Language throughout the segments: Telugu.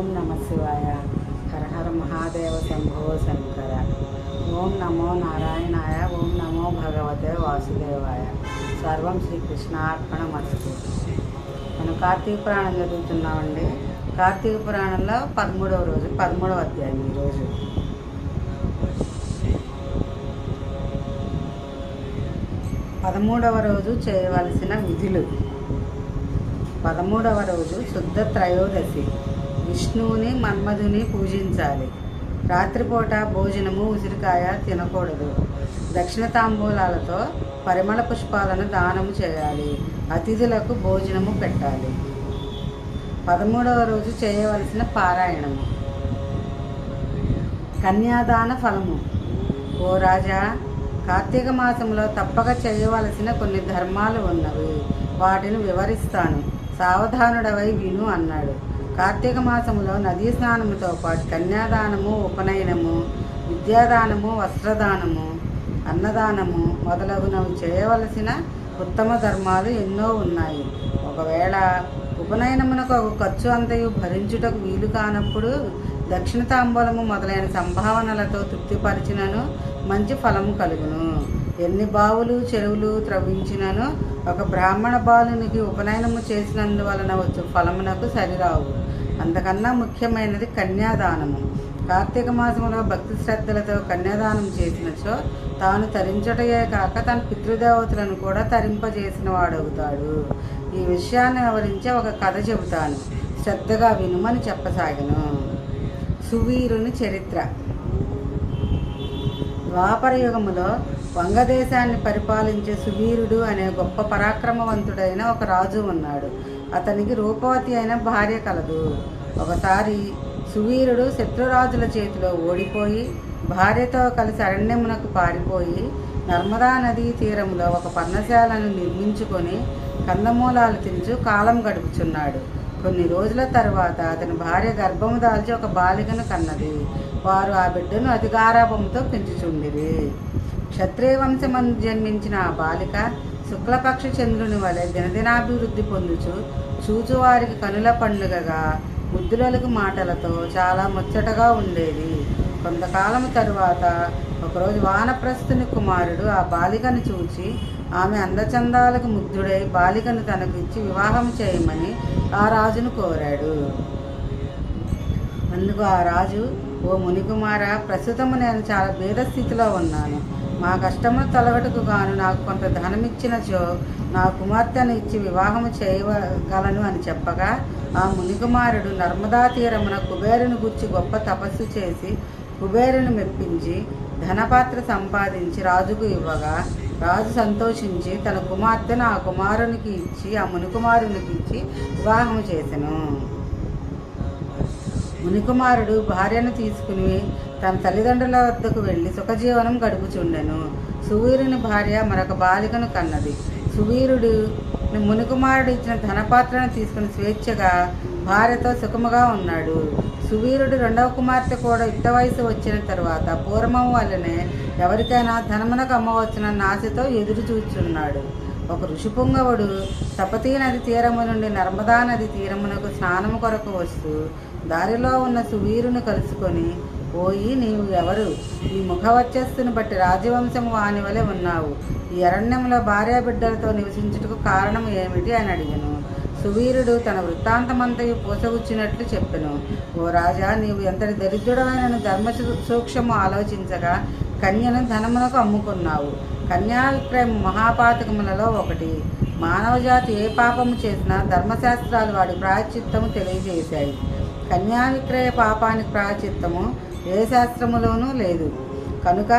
ఓం నమ శివాయ. హర హర మహాదేవ శంభో శంకర. ఓం నమో నారాయణాయ ఓం నమో భగవతే వాసుదేవాయ. సర్వం శ్రీకృష్ణార్పణమస్తు. మనం కార్తీక పురాణం చదువుతున్నామండి. కార్తీక పురాణంలో పదమూడవ రోజు పదమూడవ అధ్యాయం ఈరోజు పదమూడవ రోజు చేయవలసిన విధులు. పదమూడవ రోజు శుద్ధ త్రయోదశి. విష్ణువుని మన్మధుని పూజించాలి. రాత్రిపూట భోజనము ఉసిరికాయ తినకూడదు. దక్షిణ తాంబూలాలతో పరిమళ పుష్పాలను దానము చేయాలి. అతిథులకు భోజనము పెట్టాలి. పదమూడవ రోజు చేయవలసిన పారాయణము. కన్యాదాన ఫలము. ఓ రాజా కార్తీక మాసంలో తప్పక చేయవలసిన కొన్ని ధర్మాలు ఉన్నవి. వాటిని వివరిస్తాను. సావధానుడవై విను అన్నాడు. కార్తీక మాసంలో నదీ స్నానముతో పాటు కన్యాదానము ఉపనయనము విద్యాదానము వస్త్రదానము అన్నదానము మొదలగునవి చేయవలసిన ఉత్తమ ధర్మాలు ఎన్నో ఉన్నాయి. ఒకవేళ ఉపనయనమునకు ఒక ఖర్చు అంతయు భరించుటకు వీలు కానప్పుడు దక్షిణ తాంబూలము మొదలైన సంభావనలతో తృప్తిపరిచినను మంచి ఫలము కలుగును. ఎన్ని బావులు చెరువులు త్రవించినను ఒక బ్రాహ్మణ బాలునికి ఉపనయనము చేసినందువలన వచ్చు ఫలమునకు సరిరావు. అంతకన్నా ముఖ్యమైనది కన్యాదానము. కార్తీక మాసంలో భక్తి శ్రద్ధలతో కన్యాదానం చేసినచో తాను తరించటయే కాక తన పితృదేవతలను కూడా తరింపజేసిన వాడవుతాడు ఈ విషయాన్ని వివరించే ఒక కథ చెబుతాను. శ్రద్ధగా వినుమని చెప్పసాగను. సువీరుని చరిత్ర. ద్వాపర యుగములో వంగదేశాన్ని పరిపాలించే సువీరుడు అనే గొప్ప పరాక్రమవంతుడైన ఒక రాజు ఉన్నాడు. అతనికి రూపవతి అయిన భార్య కలదు. ఒకసారి సువీరుడు శత్రురాజుల చేతిలో ఓడిపోయి భార్యతో కలిసి అరణ్యమునకు పారిపోయి నర్మదా నదీ తీరంలో ఒక పర్ణశాలను నిర్మించుకొని కందమూలాలు తించు కాలం గడుపుచున్నాడు. కొన్ని రోజుల తర్వాత అతని భార్య గర్భము దాల్చి ఒక బాలికను కన్నది. వారు ఆ బిడ్డను అధికారాపంతో గారాభంతో పెంచుచుండిరి. క్షత్రియ వంశమందు జన్మించిన ఆ బాలిక శుక్లపక్ష చంద్రుని వలె దినదినాభివృద్ధి పొందుచు చూచువారికి కనుల పండుగగా ముద్దులకు మాటలతో చాలా ముచ్చటగా ఉండేది. కొంతకాలం తరువాత ఒకరోజు వానప్రస్థుని కుమారుడు ఆ బాలికను చూచి ఆమె అందచందాలకు ముగ్ధుడై బాలికను తనకు ఇచ్చి వివాహం చేయమని ఆ రాజును కోరాడు. అందుకు ఆ రాజు ఓ మునికుమార ప్రస్తుతము నేను చాలా భేద స్థితిలో ఉన్నాను. మా కష్టమును తొలగటకు గాను నాకు కొంత ధనమిచ్చినచో నా కుమార్తెను ఇచ్చి వివాహము చేయగలను అని చెప్పగా ఆ మునికుమారుడు నర్మదా తీరమున కుబేరుని గుర్చి గొప్ప తపస్సు చేసి కుబేరుని మెప్పించి ధనపాత్ర సంపాదించి రాజుకు ఇవ్వగా రాజు సంతోషించి తన కుమార్తెను ఆ కుమారునికి ఇచ్చి ఆ మునికుమారునికి ఇచ్చి వివాహము చేసెను. మునికుమారుడు భార్యను తీసుకుని తన తల్లిదండ్రుల వద్దకు వెళ్ళి సుఖజీవనం గడుపుచుండెను. సువీరుని భార్య మరొక బాలికను కన్నది. సువీరుడు మునికుమారుడు ఇచ్చిన ధనపాత్రను తీసుకుని స్వేచ్ఛగా భార్యతో సుఖముగా ఉన్నాడు. సువీరుడు రెండవ కుమార్తె కూడా యుక్త వయసు వచ్చిన తర్వాత పూర్వం వల్లనే ఎవరికైనా ధనమునకు అమ్మవచ్చునన్న ఆశతో ఎదురు చూచున్నాడు ఒక ఋషిపుంగవుడు తపతీ నది తీరము నుండి నర్మదా నది తీరమునకు స్నానము కొరకు వస్తూ దారిలో ఉన్న సువీరుని కలుసుకొని పోయి నీవు ఎవరు? ఈ ముఖవర్చస్సును బట్టి రాజవంశము వాని వలె ఉన్నావు. ఈ అరణ్యంలో భార్య బిడ్డలతో నివసించుటకు కారణం ఏమిటి? అని అడిగాను. సువీరుడు తన వృత్తాంతమంతయు పూసగుచ్చినట్లు చెప్పెను. ఓ రాజా నీవు ఎంతటి దరిద్రుడమైన ధర్మ సూక్ష్మము ఆలోచించగా కన్యను ధనమునకు అమ్ముకున్నావు. కన్యాక్రయం మహాపాతకములలో ఒకటి. మానవజాతి ఏ పాపము చేసినా ధర్మశాస్త్రాలు వాడి ప్రాయచిత్తము తెలియజేశాయి. కన్యా విక్రయ పాపానికి ప్రాయచిత్తము ఏ శాస్త్రములోనూ లేదు. కనుక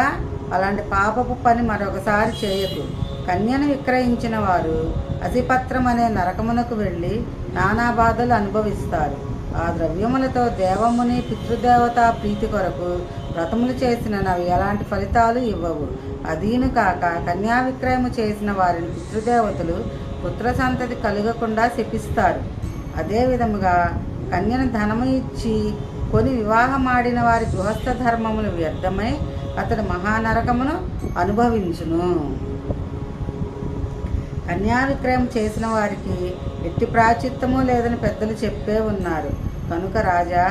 అలాంటి పాపపు పని మరొకసారి చేయకు. కన్యను విక్రయించిన వారు అసిపత్రం అనే నరకమునకు వెళ్ళి నానా బాధలు అనుభవిస్తారు. ఆ ద్రవ్యములతో దేవముని పితృదేవత ప్రీతి కొరకు వ్రతములు చేసిన నవి ఎలాంటి ఫలితాలు ఇవ్వవు. అదీను కాక కన్యా విక్రయము చేసిన వారిని పితృదేవతలు పుత్ర సంతతి కలగకుండా శపిస్తారు. అదే విధముగా కన్యను ధనము ఇచ్చి కొని వివాహమాడిన వారి గృహస్థ ధర్మములు వ్యర్థమై అతడు మహానరకమును అనుభవించును. కన్యా విక్రయం చేసిన వారికి ఎట్టి ప్రాచిత్తము లేదని పెద్దలు చెప్పే ఉన్నారు. కనుక రాజా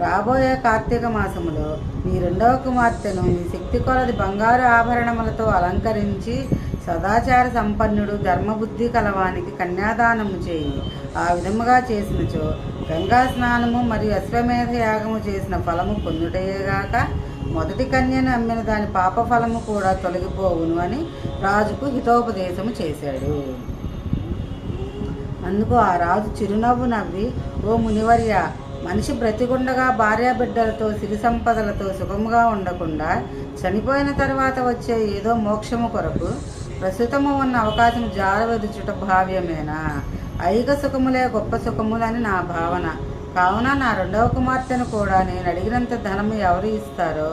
రాబోయే కార్తీక మాసములో నీ రెండవ కుమార్తెను నీ శక్తి కొలది బంగారు ఆభరణములతో అలంకరించి సదాచార సంపన్నుడు ధర్మబుద్ధి కలవానికి కన్యాదానము చేయి. ఆ విధముగా చేసినచో గంగా స్నానము మరియు అశ్వమేధ యాగము చేసిన ఫలము పొందుటయేగాక మొదటి కన్యను అమ్మిన దాని పాప ఫలము కూడా తొలగిపోవును అని రాజుకు హితోపదేశము చేశాడు. అందుకు ఆ రాజు చిరునవ్వు నవ్వి ఓ మునివర్య మనిషి బ్రతికుండగా భార్యాబిడ్డలతో సిరి సంపదలతో సుఖముగా ఉండకుండా చనిపోయిన తర్వాత వచ్చే ఏదో మోక్షము కొరకు ప్రస్తుతము ఉన్న అవకాశం జారవెదుచుట భావ్యమేనా? ఐక సుఖములే గొప్ప సుఖములని నా భావన. కావున నా రెండవ కుమార్తెను కూడా నేను అడిగినంత ధనము ఎవరు ఇస్తారో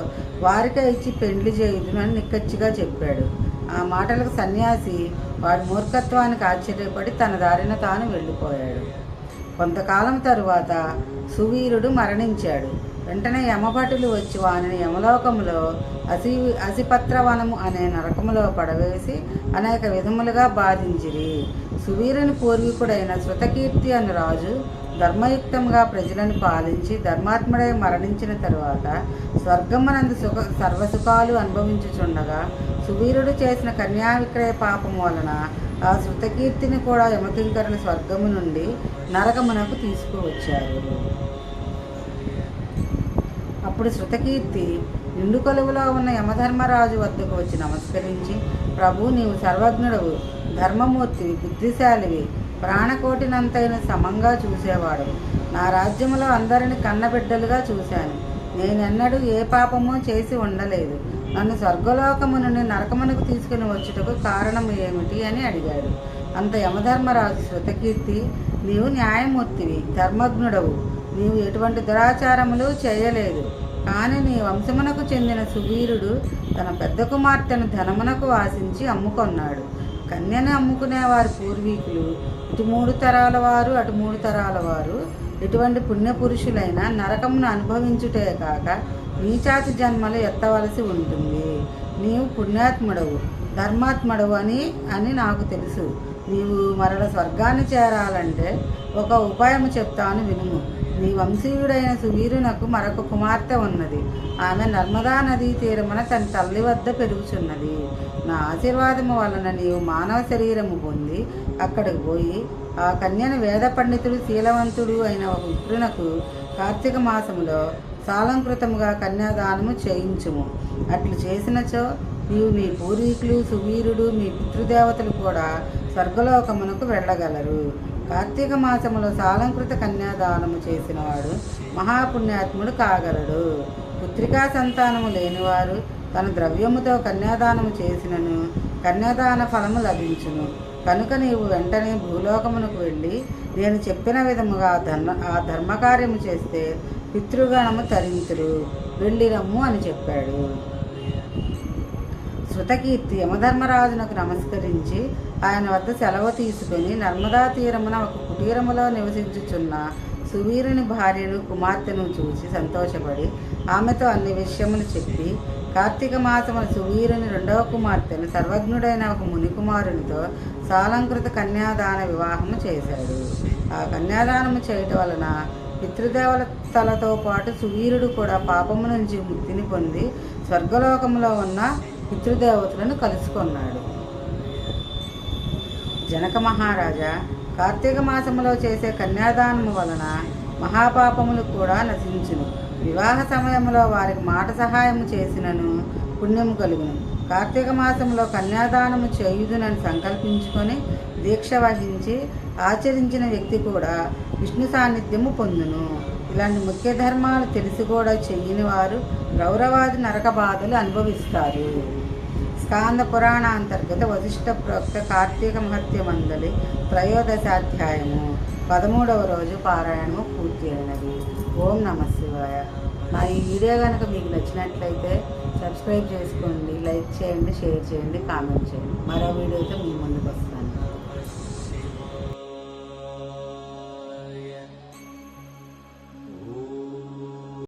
వారికే ఇచ్చి పెండ్లి చేయుదునని నిక్కచ్చిగా చెప్పాడు. ఆ మాటలకు సన్యాసి వాడి మూర్ఖత్వానికి ఆశ్చర్యపడి తన దారిన తాను వెళ్ళిపోయాడు. కొంతకాలం తరువాత సువీరుడు మరణించాడు. వెంటనే యమభటులు వచ్చి వానిని యమలోకములో అసి అసిపత్రవనము అనే నరకములో పడవేసి అనేక విధములుగా బాధించిరి. సువీరుని పూర్వీకుడైన శృతకీర్తి అను రాజు ధర్మయుక్తంగా ప్రజలను పాలించి ధర్మాత్ముడై మరణించిన తరువాత స్వర్గమనంద సుఖ సర్వసుఖాలు అనుభవించుచుండగా సువీరుడు చేసిన కన్యా విక్రయ పాపం వలన ఆ శృతకీర్తిని కూడా యమకింకరులు స్వర్గము నుండి నరకమునకు తీసుకువచ్చారు. అప్పుడు శృతకీర్తి నిండు కొలువులో ఉన్న యమధర్మరాజు వద్దకు వచ్చి నమస్కరించి ప్రభు నీవు సర్వజ్ఞుడవు ధర్మమూర్తివి బుద్ధిశాలివి ప్రాణకోటినంతైన సమంగా చూసేవాడు. నా రాజ్యములో అందరిని కన్నబిడ్డలుగా చూశాను. నేనెన్నడూ ఏ పాపమూ చేసి ఉండలేదు. నన్ను స్వర్గలోకము నుండి నరకమునకు తీసుకుని వచ్చుటకు కారణం ఏమిటి అని అడిగాడు. అంత యమధర్మరాజు శృతకీర్తి నీవు న్యాయమూర్తివి ధర్మజ్ఞుడవు. నీవు ఎటువంటి దురాచారములు చేయలేదు. కానీ నీ వంశమునకు చెందిన సువీరుడు తన పెద్ద కుమార్తెను ధనమునకు వాసించి అమ్ముకొన్నాడు. కన్యను అమ్ముకునే వారి పూర్వీకులు ఇటు మూడు తరాల వారు అటు మూడు తరాల వారు. ఇటువంటి పుణ్యపురుషులైన నరకమును అనుభవించుటే కాక నీచాతి జన్మలు ఎత్తవలసి ఉంటుంది. నీవు పుణ్యాత్ముడవు ధర్మాత్ముడవు అని అని నాకు తెలుసు. నీవు మరల స్వర్గాన్ని చేరాలంటే ఒక ఉపాయం చెప్తాను వినుము. నీ వంశీయుడైన సువీరునకు మరొక కుమార్తె ఉన్నది. ఆమె నర్మదా నదీ తీరమున తన తల్లి వద్ద పెరుగుచున్నది. నా ఆశీర్వాదము వలన నీవు మానవ శరీరము పొంది అక్కడికి పోయి ఆ కన్యను వేద పండితుడు శీలవంతుడు అయిన ఒక విప్రునకు కార్తీక మాసములో సాలంకృతముగా కన్యాదానము చేయించుము. అట్లు చేసినచో నీవు మీ పూర్వీకులు సువీరుడు మీ పితృదేవతలు కూడా స్వర్గలోకమునకు వెళ్ళగలరు. కార్తీక మాసములో సాలంకృత కన్యాదానము చేసినవాడు మహాపుణ్యాత్ముడు కాగలడు. పుత్రికా సంతానము లేనివారు తన ద్రవ్యముతో కన్యాదానము చేసినను కన్యాదాన ఫలము లభించును. కనుక నీవు వెంటనే భూలోకమునకు వెళ్ళి నేను చెప్పిన విధముగా ధర్మ ఆ ధర్మకార్యము చేస్తే పితృగణము తరింతురు. వెళ్ళిరమ్ము అని చెప్పాడు. శృతకీర్తి యమధర్మరాజునకు నమస్కరించి ఆయన వద్ద సెలవు తీసుకుని నర్మదా తీరమున ఒక కుటీరములో నివసించుచున్న సువీరుని భార్యను కుమార్తెను చూసి సంతోషపడి ఆమెతో అన్ని విషయములు చెప్పి కార్తీక మాసమున సువీరుని రెండవ కుమార్తెను సర్వజ్ఞుడైన ఒక మునికుమారునితో సాలంకృత కన్యాదాన వివాహము చేశాడు. ఆ కన్యాదానము చేయటం వలన పితృదేవతలతో పాటు సువీరుడు కూడా పాపము నుంచి ముక్తిని పొంది స్వర్గలోకంలో ఉన్న పితృదేవతలను కలుసుకున్నాడు. జనక మహారాజా కార్తీక మాసములో చేసే కన్యాదానము వలన మహాపాపములు కూడా నశించును. వివాహ సమయంలో వారికి మాట సహాయము చేసినను పుణ్యము కలుగును. కార్తీక మాసంలో కన్యాదానము చేయుదునని సంకల్పించుకొని దీక్ష వహించి ఆచరించిన వ్యక్తి కూడా విష్ణు సాన్నిధ్యము పొందును. ఇలాంటి ముఖ్య ధర్మాలు తెలిసి కూడా చెయ్యని వారు గౌరవాది నరక బాధలు అనుభవిస్తారు. స్కాంద పురాణ అంతర్గత వశిష్ట ప్రోక్త కార్తీక మహత్య మందలి త్రయోదశాధ్యాయము పదమూడవ రోజు పారాయణము పూర్తి అయినది ఓం నమ శివాయ. నా ఈ వీడియో కనుక మీకు నచ్చినట్లయితే సబ్స్క్రైబ్ చేసుకోండి లైక్ చేయండి షేర్ చేయండి కామెంట్ చేయండి. మరో వీడియోతో మీ ముందుకు వస్తాను.